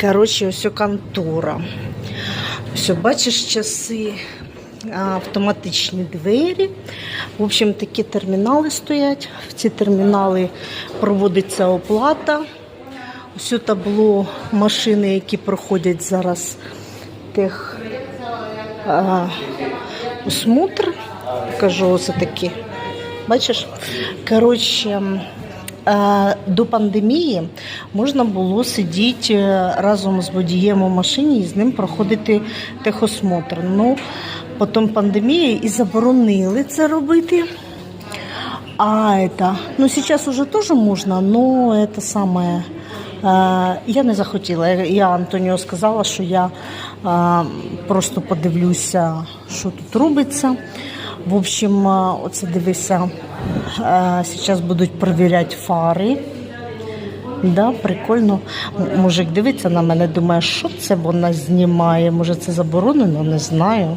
Коротше, ось контора. Все, бачиш часи, автоматичні двері. В общем, такі термінали стоять. В ці термінали проводиться оплата. Ось табло машини, які проходять зараз тех осмотр. Кажу, ось такі. Бачиш? Коротше, до пандемії можна було сидіти е, разом з водієм у машині і з ним проходити техосмотр. Ну, потім пандемія і заборонили це робити. А это, ну сейчас уже тоже можно, но это самое, э, я не захотіла. Я- Я Антоніо сказала, що я е, просто подивлюся, що тут робиться. В общем, е, оце дивися, е, зараз будуть перевіряти фари. Да, прикольно. Мужик дивиться на мене, думає, що це вона знімає. Може, це заборонено, не знаю.